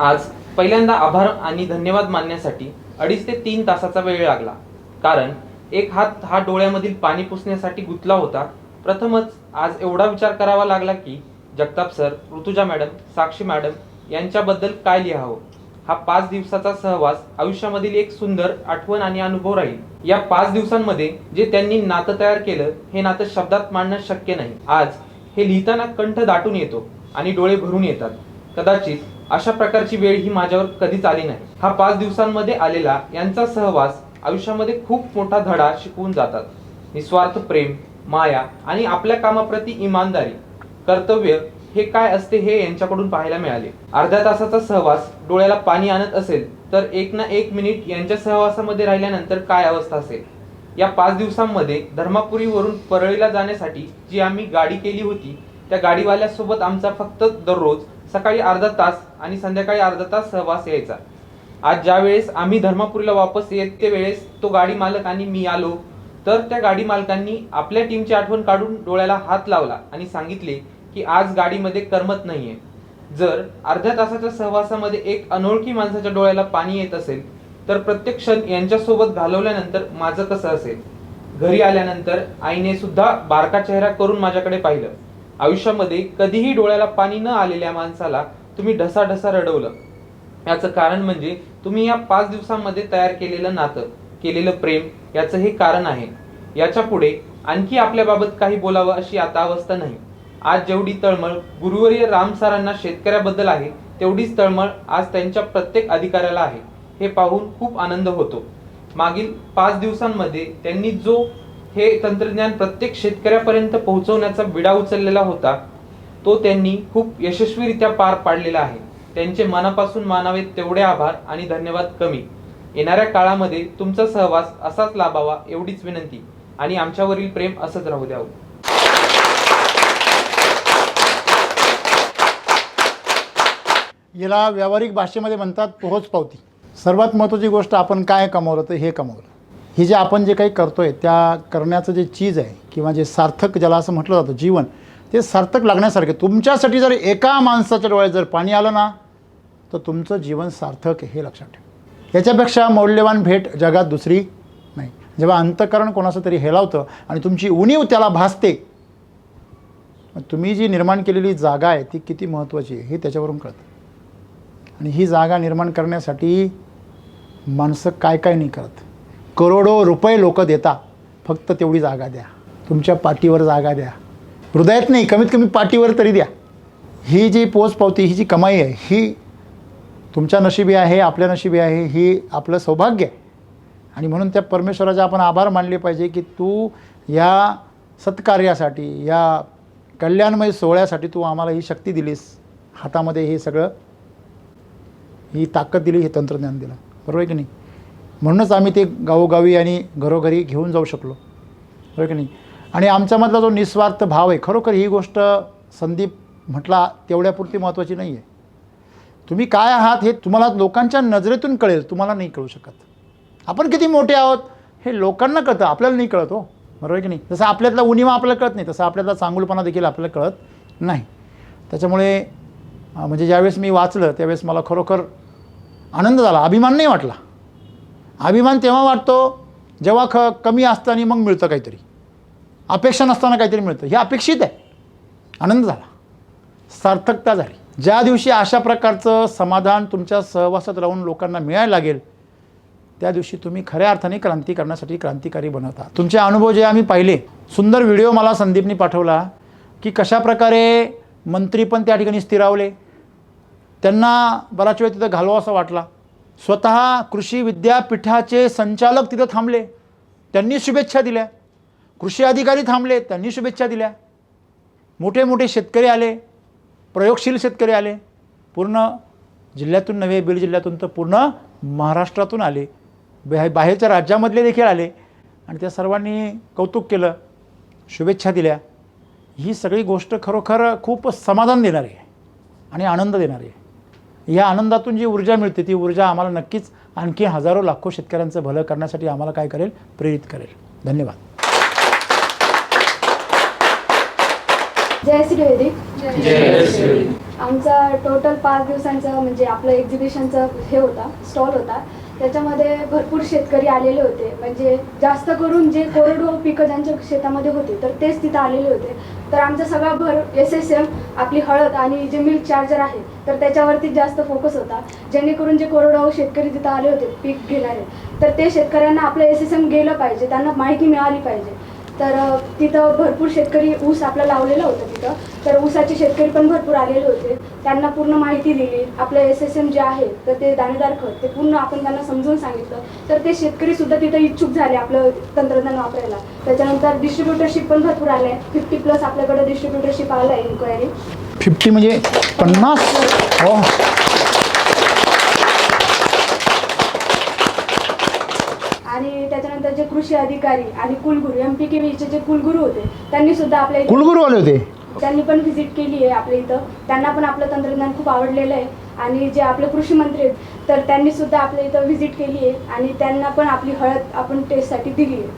आज पहिल्यांदा आभार आणि धन्यवाद मानण्यासाठी अडीच ते तीन तासाचा वेळ लागला. कारण एक हात हा डोळ्यामधील पाणी पुसण्यासाठी गुंतला होता. प्रथमच आज एवढा विचार करावा लागला की Jagtap sir Rutuja madam Sakshi madam यांच्याबद्दल काय लिहावं? हा पाच दिवसाचा सहवास आयुष्यामधील एक सुंदर आठवण आणि अनुभव राहील. या पाच दिवसांमध्ये जे त्यांनी नातं तयार केलं हे नातं शब्दात मांडणं शक्य नाही. आज हे लिहिताना कंठ दाटून येतो आणि डोळे भरून येतात. कदाचित अशा प्रकारची वेळ ही माझ्यावर कधीच आली नाही. हा पाच दिवसांमध्ये आलेला यांचा सहवास आयुष्यामध्ये खूप मोठा धडा शिकवून जातात. निस्वार्थ प्रेम माया आणि आपल्या कामाप्रती इमानदारी कर्तव्य हे काय असते हे यांच्याकडून पाहायला मिळाले. अर्ध्या तासाचा सहवास डोळ्याला पाणी आणत असेल तर एक ना एक मिनिट यांच्या सहवासामध्ये राहिल्यानंतर काय अवस्था असेल? या पाच दिवसांमध्ये धर्मापुरीवरून परळीला जाण्यासाठी जी आम्ही गाडी केली होती त्या गाडीवाल्यासोबत आमचा फक्त दररोज सकाळी अर्धा तास आणि संध्याकाळी अर्धा तास सहवास यायचा. आज ज्या वेळेस आम्ही धर्मापुरीला वापस येत ते वेळेस तो गाडी मालक आणि मी आलो तर त्या गाडी मालकांनी आपल्या टीमची आठवण काढून डोळ्याला हात लावला आणि सांगितले की आज गाडीमध्ये करमत नाहीये. जर अर्ध्या तासाच्या सहवासामध्ये एक अनोळखी माणसाच्या डोळ्याला पाणी येत असेल तर प्रत्येक क्षण यांच्यासोबत घालवल्यानंतर माझं कसं असेल? घरी आल्यानंतर आईने सुद्धा बारका चेहरा करून माझ्याकडे पाहिलं. आयुष्यामध्ये कधीही डोळ्याला पाणी न आलेल्या माणसाला तुम्ही ढसा ढसा रडवलं. याचं कारण म्हणजे तुम्ही या पाच दिवसांमध्ये तयार केलेलं नातं केलेलं प्रेम याचं हे कारण आहे. याच्यापुढे आणखी आपल्याबाबत काही बोलावं अशी आता अवस्था नाही. आज जेवढी तळमळ गुरुवर्य राम सरांना शेतकऱ्याबद्दल आहे तेवढीच तळमळ आज त्यांच्या प्रत्येक अधिकाऱ्याला आहे. हे पाहून खूप आनंद होतो. मागील पाच दिवसांमध्ये त्यांनी जो हे तंत्रज्ञान प्रत्येक शेतकऱ्यापर्यंत पोहोचवण्याचा विडा उचललेला होता. तो त्यांनी खूप यशस्वीरित्या पार पाडलेला आहे. त्यांचे मनापासून मानावेत तेवढे आभार आणि धन्यवाद कमी. येणाऱ्या काळामध्ये तुमचा सहवास असाच लाभावा एवढीच विनंती. आणि आमच्यावरील प्रेम असंच राहू द्यावं. याला व्यावहारिक भाषेमध्ये म्हणतात पोहोच पावती. सर्वात महत्त्वाची गोष्ट आपण काय कमवलं तर हे कमवलं. ही जे आपण जे काही करतो आहे त्या करण्याचं जे चीज आहे किंवा जे सार्थक ज्याला असं म्हटलं जातं जीवन ते सार्थक लागण्यासारखे. तुमच्यासाठी जर एका माणसाच्या डोळ्यात जर पाणी आलं ना तर तुमचं जीवन सार्थक हे लक्षात ठेवा. याच्यापेक्षा मौल्यवान भेट जगात दुसरी नाही. जेव्हा अंतकरण कोणाचं तरी हेलावतं आणि तुमची उणीव त्याला भासते मग तुम्ही जी निर्माण केलेली जागा आहे ती किती महत्त्वाची आहे हे त्याच्यावरून कळतं. आणि ही जागा निर्माण करण्यासाठी माणसं काय काय नाही करत. करोडो रुपये लोक देता. फक्त तेवढी जागा द्या. तुमच्या पाठीवर जागा द्या. हृदयात नाही कमीत कमी पाठीवर तरी द्या. ही जी पोचपावती ही जी कमाई आहे ही तुमच्या नशिबी आहे आपल्या नशिबी आहे ही आपलं सौभाग्य आहे. आणि म्हणून त्या परमेश्वराचे आपण आभार मानले पाहिजे की तू या सत्कार्यासाठी या कल्याणमय सोहळ्यासाठी तू आम्हाला ही शक्ती दिलीस. हातामध्ये हे सगळं ही ताकद दिली हे तंत्रज्ञान दिलं. बरोबर आहे की नाही? म्हणूनच आम्ही ते गावोगावी आणि घरोघरी घेऊन जाऊ शकलो. बरं की नाही? आणि आमच्यामधला जो निस्वार्थ भाव आहे खरोखर ही गोष्ट संदीप म्हटला तेवढ्यापुरती महत्त्वाची नाही आहे. तुम्ही काय आहात हे तुम्हाला लोकांच्या नजरेतून कळेल तुम्हाला नाही कळू शकत. आपण किती मोठे आहोत हे लोकांना कळतं आपल्याला नाही कळत हो. बरोबर आहे की नाही? जसं आपल्यातला उणीवा आपल्याला कळत नाही तसं आपल्यातला चांगुलपणा देखील आपल्याला कळत नाही. त्याच्यामुळे म्हणजे ज्यावेळेस मी वाचलं त्यावेळेस मला खरोखर आनंद झाला अभिमान नाही वाटला. अभिमान तेव्हा वाटतो जेव्हा ख कमी असतं आणि मग मिळतं काहीतरी. अपेक्षा नसताना काहीतरी मिळतं. हे अपेक्षित आहे. आनंद झाला. सार्थकता झाली. ज्या दिवशी अशा प्रकारचं समाधान तुमच्या सहवासात राहून लोकांना मिळायला लागेल त्या दिवशी तुम्ही खऱ्या अर्थाने क्रांती करण्यासाठी क्रांतिकारी बनवता. तुमचे अनुभव जे आम्ही पाहिले सुंदर व्हिडिओ मला संदीपनी पाठवला की कशाप्रकारे मंत्री पण त्या ठिकाणी स्थिरावले. त्यांना बराच वेळ तिथं घालवा असा वाटला. स्वतः कृषी विद्यापीठाचे संचालक तिथं थांबले. त्यांनी शुभेच्छा दिल्या. कृषी अधिकारी थांबले त्यांनी शुभेच्छा दिल्या. मोठे मोठे शेतकरी आले प्रयोगशील शेतकरी आले. पूर्ण जिल्ह्यातून नव्हे बीड जिल्ह्यातून तर पूर्ण महाराष्ट्रातून आले. बाहे बाहेरच्या राज्यामधले देखील आले. आणि त्या सर्वांनी कौतुक केलं शुभेच्छा दिल्या. ही सगळी गोष्ट खरोखर खूप समाधान देणारी आहे आणि आनंद देणारी आहे. या आनंदातून जी ऊर्जा मिळते ती ऊर्जा आम्हाला नक्कीच आणखी हजारो लाखो शेतकऱ्यांचं भलं करण्यासाठी आम्हाला काय करेल? प्रेरित करेल. धन्यवाद. जय श्री वैदिक. आमचा टोटल पाच दिवसांचा म्हणजे आपलं एक्झिबिशनचा हे होता स्टॉल होता. त्याच्यामध्ये भरपूर शेतकरी आलेले होते. म्हणजे जास्त करून जे कोरडवाहू पिकं ज्यांच्या शेतामध्ये होते तर तेच तिथं आलेले होते. तर आमचा सगळा भर एस एस एम आपली हळद आणि जे मिल्क चार्जर आहे तर त्याच्यावरती जास्त फोकस होता. जेणेकरून जे कोरडवाहू शेतकरी तिथं आले होते पीक घेणारे तर ते शेतकऱ्यांना आपलं एस एस एम गेलं पाहिजे त्यांना माहिती मिळाली पाहिजे. तर तिथं भरपूर शेतकरी ऊस आपला लावलेला होता तिथं. तर ऊसाचे शेतकरी पण भरपूर आलेले होते. त्यांना पूर्ण माहिती दिली. आपलं एस एस एम जे आहे तर ते दाणेदार खत ते पूर्ण आपण त्यांना समजून सांगितलं. तर ते शेतकरी सुद्धा तिथं इच्छुक झाले आपलं तंत्रज्ञान वापरायला. त्याच्यानंतर डिस्ट्रीब्युटरशिप पण भरपूर आले फिफ्टी प्लस आपल्याकडे डिस्ट्रीब्युटरशिप आलं आहे इन्क्वायरी फिफ्टी म्हणजे पन्नास हो आणि त्याच्यानंतर जे कृषी अधिकारी आणि कुलगुरू एम पी के व्हीचे जे कुलगुरू होते त्यांनी सुद्धा आपल्या इथे- कुलगुरू आले होते? त्यांनी पण व्हिजिट केली आहे आपल्या इथं. त्यांना पण आपलं तंत्रज्ञान खूप आवडलेलं आहे. आणि जे आपले कृषी मंत्री आहेत तर त्यांनी सुद्धा आपल्या इथं व्हिजिट केली आहे आणि त्यांना पण आपली हळद आपण टेस्टसाठी दिली आहे.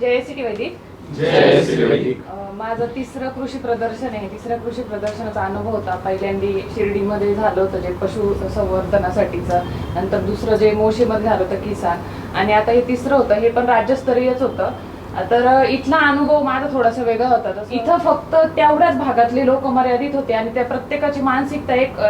जय श्री वैदिक. माझं तिसरं कृषी प्रदर्शन आहे. तिसऱ्या कृषी प्रदर्शनाचा अनुभव होता. पहिल्यांदी शिर्डीमध्ये झालं होतं जे पशु संवर्धनासाठीचं. नंतर दुसरं जे मोशीमध्ये झालं होतं किसान. आणि आता हे तिसरं होतं. हे पण राज्यस्तरीयच होतं. तर इथला अनुभव माझा थोडासा वेगळा होता. तसं इथं फक्त तेवढ्याच भागातले लोक मर्यादित होते आणि त्या प्रत्येकाची मानसिकता एक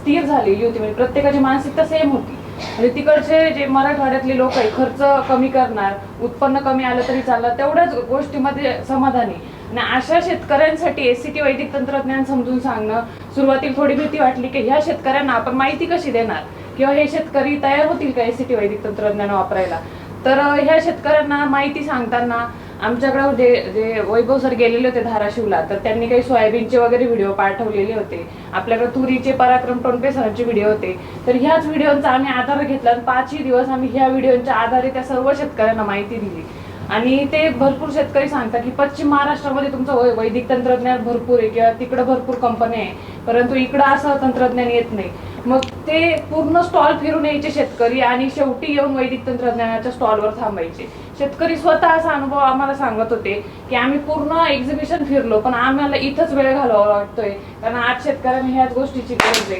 स्थिर झालेली होती. म्हणजे प्रत्येकाची मानसिकता सेम होती. म्हणजे तिकडचे जे मराठवाड्यातले लोक आहे खर्च कमी करणार उत्पन्न कमी आलं तरी चाललं तेवढ्याच गोष्टीमध्ये समाधानी. आणि अशा शेतकऱ्यांसाठी एसीटी वैदिक तंत्रज्ञान समजून सांगणं सुरुवातीला थोडी भीती वाटली की ह्या शेतकऱ्यांना आपण माहिती कशी देणार? किंवा हे शेतकरी तयार होतील का एसीटी वैदिक तंत्रज्ञान वापरायला? तर ह्या शेतकऱ्यांना माहिती सांगताना आमच्याकडे जे जे वैभव सर गेलेले होते धाराशिवला तर त्यांनी काही सोयाबीनचे वगैरे व्हिडिओ पाठवलेले होते. आपल्याकडे तुरीचे पराक्रम टोनपे सरांचे व्हिडिओ होते. तर ह्याच व्हिडिओचा आम्ही आधार घेतला आणि पाचही दिवस आम्ही ह्या व्हिडिओच्या आधारे त्या सर्व शेतकऱ्यांना माहिती दिली. आणि ते भरपूर शेतकरी सांगतात की पश्चिम महाराष्ट्रामध्ये तुमचं वै- वैदिक तंत्रज्ञान भरपूर आहे किंवा तिकडं भरपूर कंपन्या आहे. परंतु इकडं असं तंत्रज्ञान येत नाही. मग ते पूर्ण स्टॉल फिरून यायचे शेतकरी आणि शेवटी येऊन वैदिक तंत्रज्ञानाच्या स्टॉलवर थांबायचे. शेतकरी स्वतः असा अनुभव आम्हाला सांगत होते की आम्ही पूर्ण एक्झिबिशन फिरलो पण आम्हाला इथंच वेळ घालावा वाटतोय कारण आज शेतकऱ्यांना ह्याच गोष्टीची गरज आहे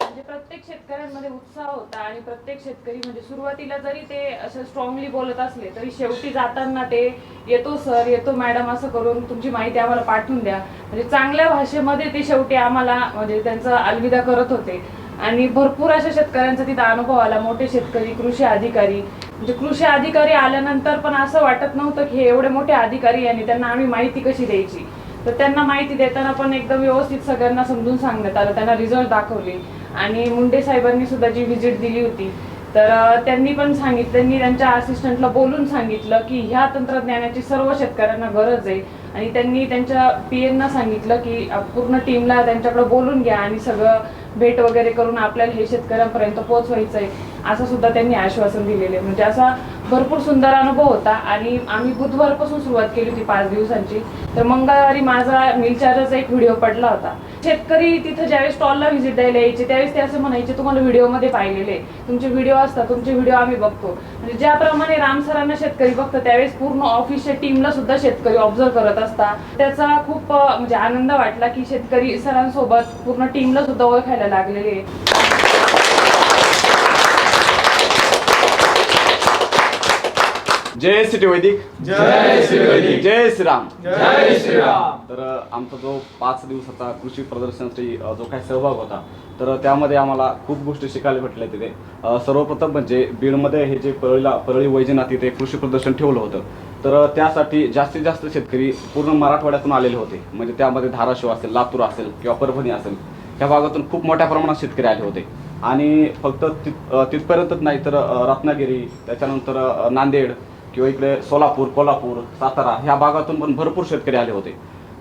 म्हणजे प्रत्येक शेतकऱ्यांमध्ये उत्साह होता आणि प्रत्येक शेतकरी म्हणजे सुरुवातीला जरी ते असं स्ट्रॉंगली बोलत असले तरी शेवटी जाताना ते येतो सर येतो मॅडम असं करून तुमची माहिती आम्हाला पाठवून द्या. म्हणजे चांगल्या भाषेमध्ये ते शेवटी आम्हाला म्हणजे त्यांचा अलविदा करत होते. आणि भरपूर अशा शेतकऱ्यांचा तिथं अनुभव आला. मोठे शेतकरी कृषी अधिकारी. म्हणजे कृषी अधिकारी आल्यानंतर पण असं वाटत नव्हतं की हे एवढे मोठे अधिकारी आणि त्यांना आम्ही माहिती कशी द्यायची? तर त्यांना माहिती देताना पण एकदम व्यवस्थित सगळ्यांना समजून सांगण्यात आलं. त्यांना रिझल्ट दाखवले. आणि मुंडे साहेबांनी सुद्धा जी व्हिजिट दिली होती तर त्यांनी पण सांगितलं. त्यांनी त्यांच्या असिस्टंटला बोलून सांगितलं की ह्या तंत्रज्ञानाची सर्व शेतकऱ्यांना गरज आहे. आणि त्यांनी त्यांच्या पी एनना सांगितलं की पूर्ण टीमला त्यांच्याकडे बोलून घ्या आणि सगळं भेट वगैरे करून आपल्याला हे शेतकऱ्यांपर्यंत पोहोचवायचं आहे असं सुद्धा त्यांनी आश्वासन दिलेले म्हणजे असा भरपूर सुंदर अनुभव होता आणि आम्ही बुधवारपासून सुरुवात केली होती पाच दिवसांची. तर मंगळवारी माझा मिलचार्जचा एक व्हिडिओ पडला होता. शेतकरी तिथं ज्यावेळेस स्टॉलला व्हिजिट द्यायला यायचे त्यावेळेस ते असं म्हणायचे तुम्हाला व्हिडिओमध्ये पाहिलेले तुमचे व्हिडिओ असतात तुमचे व्हिडिओ आम्ही बघतो. म्हणजे ज्याप्रमाणे राम सरांना शेतकरी बघतो त्यावेळेस पूर्ण ऑफिसच्या टीमला सुद्धा शेतकरी ऑब्झर्व करत असता. त्याचा खूप म्हणजे आनंद वाटला की शेतकरी सरांसोबत पूर्ण टीमला सुद्धा ओळखायला लागलेले. जय श्री वैदिक. जय श्री वैदिक. जय श्रीराम. जय श्रीराम. तर आमचा जो पाच दिवसाचा कृषी प्रदर्शनासाठी जो काही सहभाग होता तर त्यामध्ये आम्हाला खूप गोष्टी शिकायला भेटल्या तिथे. सर्वप्रथम म्हणजे बीडमध्ये हे जे परळीला परळी वैजनाथ इथे कृषी प्रदर्शन ठेवलं होतं. तर त्यासाठी जास्तीत जास्त शेतकरी पूर्ण मराठवाड्यातून आलेले होते. म्हणजे त्यामध्ये धाराशिव असेल लातूर असेल किंवा परभणी असेल ह्या भागातून खूप मोठ्या प्रमाणात शेतकरी आले होते. आणि फक्त तिथ तिथपर्यंतच नाही तर रत्नागिरी त्याच्यानंतर नांदेड किंवा इकडे सोलापूर कोल्हापूर सातारा ह्या भागातून पण भरपूर शेतकरी आले होते.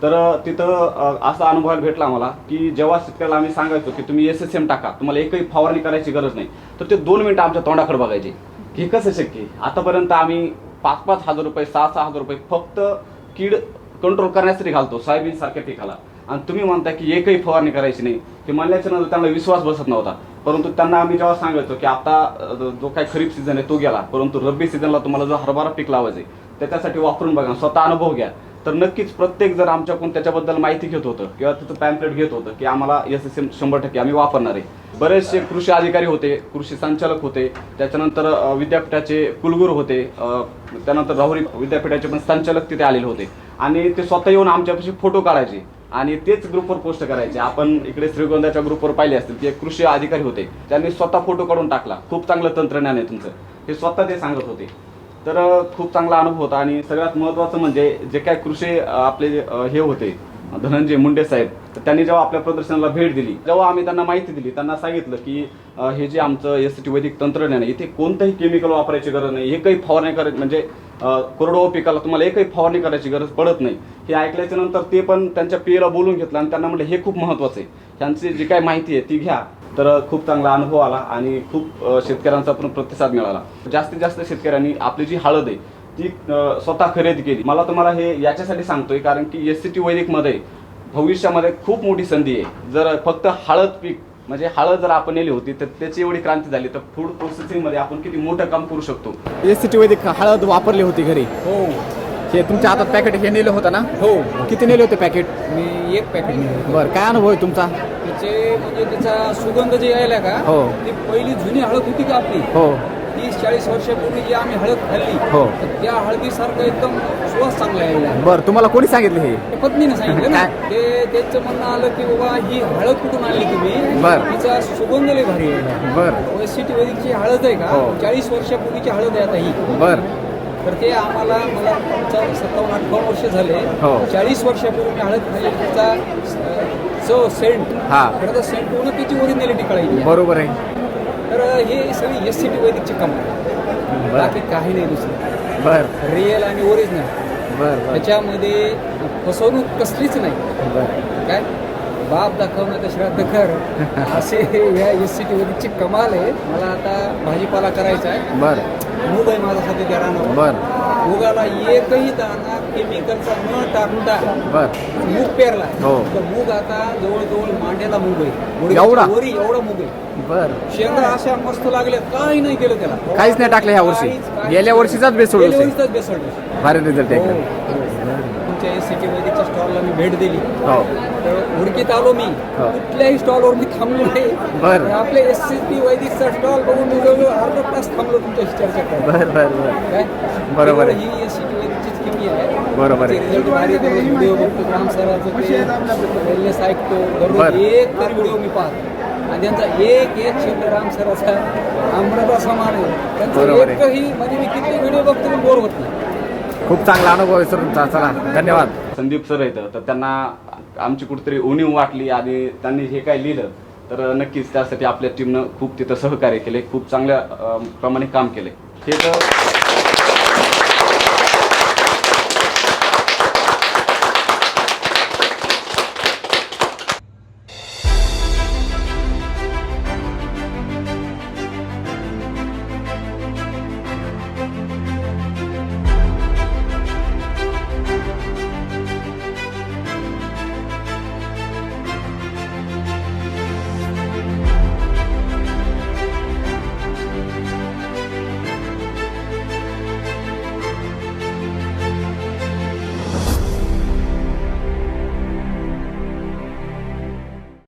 तर तिथं असा अनुभवायला भेटला आम्हाला की जेव्हा शेतकऱ्याला आम्ही सांगायचो की तुम्ही एस एस एम टाका तुम्हाला एकही फवारणी करायची गरज नाही. तर ते दोन मिनिटं आमच्या तोंडाकडे बघायचे. हे कसं शक्य आतापर्यंत आम्ही पाच पाच हजार रुपये सहा सहा हजार रुपये फक्त कीड कंट्रोल करण्यासाठी घालतो सोयाबीन सारख्या पिकाला. आणि तुम्ही म्हणता की एकही फवारणी करायची नाही. हे म्हणल्याच्या नंतर त्यांना विश्वास बसत नव्हता. परंतु त्यांना आम्ही जेव्हा सांगायचो की आता जो काही खरीप सीझन आहे तो गेला परंतु रब्बी सीझनला तुम्हाला जो हरभरा पीक लावायचं आहे त्याच्यासाठी वापरून बघा स्वतः अनुभव घ्या. तर नक्कीच प्रत्येक जर आमच्याकडून त्याच्याबद्दल माहिती घेत होतं किंवा तिथं पॅम्पलेट घेत होतं की आम्हाला एस एस एम शंभर टक्के आम्ही वापरणार आहे. बरेचसे कृषी अधिकारी होते कृषी संचालक होते त्याच्यानंतर विद्यापीठाचे कुलगुरू होते त्यानंतर राहुरी विद्यापीठाचे पण संचालक तिथे आलेले होते. आणि ते स्वतः येऊन आमच्यापाशी फोटो काढायचे. आणि तेच ग्रुपवर पोस्ट करायचे. आपण इकडे श्रीगोंदाच्या ग्रुपवर पाहिले असतील की एक कृषी अधिकारी होते. त्यांनी स्वतः फोटो काढून टाकला. खूप चांगलं तंत्रज्ञान आहे तुमचं. हे स्वतः ते सांगत होते. तर खूप चांगला अनुभव होता आणि सगळ्यात महत्त्वाचं म्हणजे जे काय कृषी आपले हे होते धनंजय मुंडे साहेब तर त्यांनी जेव्हा आपल्या प्रदर्शनाला भेट दिली जेव्हा आम्ही त्यांना माहिती दिली त्यांना सांगितलं की हे जे आमचं एस टी वैदिक तंत्रज्ञान आहे इथे कोणतंही केमिकल वापरायची गरज नाही एकही फवारणी करायची म्हणजे अ, पिकाला तुम्हाला एकही फवारणी करायची गरज पडत नाही. हे ऐकल्याच्या नंतर ते पण त्यांच्या पियला बोलून घेतलं आणि त्यांना म्हटलं हे खूप महत्त्वाचं आहे. त्यांची जी काय माहिती आहे ती घ्या. तर खूप चांगला अनुभव आला आणि खूप शेतकऱ्यांचा पण प्रतिसाद मिळाला. जास्तीत जास्त शेतकऱ्यांनी आपली जी हळद आहे ती स्वतः खरेदी केली. मला तुम्हाला हे याच्यासाठी सांगतोय कारण की एस सी टी वैदिकमध्ये भविष्यामध्ये खूप मोठी संधी आहे. जर फक्त हळद पीक म्हणजे हळद जर आपण नेली होती तर त्याची एवढी क्रांती झाली तर फूड प्रोसेसिंगमध्ये आपण किती मोठं काम करू शकतो. एस सी टी वैदिक हळद वापरली होती घरी. हो. हे तुमच्या हातात पॅकेट हे नेलं होतं ना? हो. किती नेले होते पॅकेट मी एक पॅकेट नेलं. बरं काय अनुभव आहे तुमचा? त्याचे म्हणजे त्याचा सुगंध जे यायला का हो. ती पहिली जुनी हळद होती का आपली? हो. तीस चाळीस वर्षापूर्वी जी आम्ही हळद खाल्ली हो. त्या हळदीसारखं एकदम सुवास चांगला यायला. बरं तुम्हाला कोणी सांगितलं हे? ते पत्नीने सांगितलं ना. काय? ते त्यांचं म्हणणं आलं की बाबा ही हळद कुठून आणली तुम्ही? बरं. तिचा सुगंध लय भारी यायला. बरं. सिटी हळद आहे का? हो. चाळीस वर्षापूर्वीची हळद आहे आता ही. बरं. तर ते आम्हाला मला सत्तावन्न अठ्ठावन्न वर्ष झाले. हो. चाळीस वर्षापूर्वी हळद अं, चव सेंट हा. खरं तर सेंट होणं त्याची ओरिजिनॅलिटी कळायची? बरोबर आहे. तर हे सगळी एस सी टी वैदिकची कमाल बाकी काही नाही दुसरं. बरं. रिअल आणि ओरिजिनल त्याच्यामध्ये फसवणूक कसलीच नाही. काय? बाप दाखवणं तर श्राद्ध कर. असे ह्या एस सी टी वैदिकची कमाल आहे. मला आता भाजीपाला करायचा आहे. बरं. मूग आहे माझा सध्या त्या रानावर बरं. मुगाला एकही दाना केमिकलचा न टाकता बरं. मूग पेरला. हो. तर मूग आता जवळजवळ मांड्याला मूग आहे. एवढा? वरी एवढा मूग आहे. बरं. शेंगा अशा मस्त लागल्या काही नाही केलं त्याला. काहीच नाही टाकलं ह्या वर्षी. गेल्या. वर्षीचाच बेसोड गेल्या होते. वर्षीचाच बेसोड होते. भारी रिझल्ट हो, आहे हो. तुमच्या एस सी टी वैदिकच्या स्टॉलला मी भेट दिली हो तर उडकीत आलो मी हो. कुठल्याही स्टॉलवर मी थांबलो नाही बरं. पण आपले एस सी टी वैदिकचा स्टॉल बघून मी जवळजवळ अर्धा तास थांबलो तुमच्याशी चर्चा करत बरं बरं बरं काय बरोबर आहे. ही एस सी टी वैदिकचीच किमी आहे बरोबर आहे. रिझल्ट भारी व्हिडिओ बघतो राम सरांचं ते वेलनेस ऐकतो दररोज बरं. एक तरी व्हिडिओ मी पाहतो आणि त्यांचा एक एक शब्द राम सराचा अमृता समान आहे बरोबर त्यांचा आहे. एकही म्हणजे मी किती व्हिडिओ बघतो मी बोर होत नाही खूप चांगला अनुभव आहे सर तुमचा. चला धन्यवाद. संदीप सर येतं तर त्यांना आमची कुठेतरी उणीव वाटली आणि त्यांनी हे काय लिहिलं तर नक्कीच त्यासाठी आपल्या टीमनं खूप तिथं सहकार्य केले खूप चांगल्या प्रमाणे काम केले. हे तर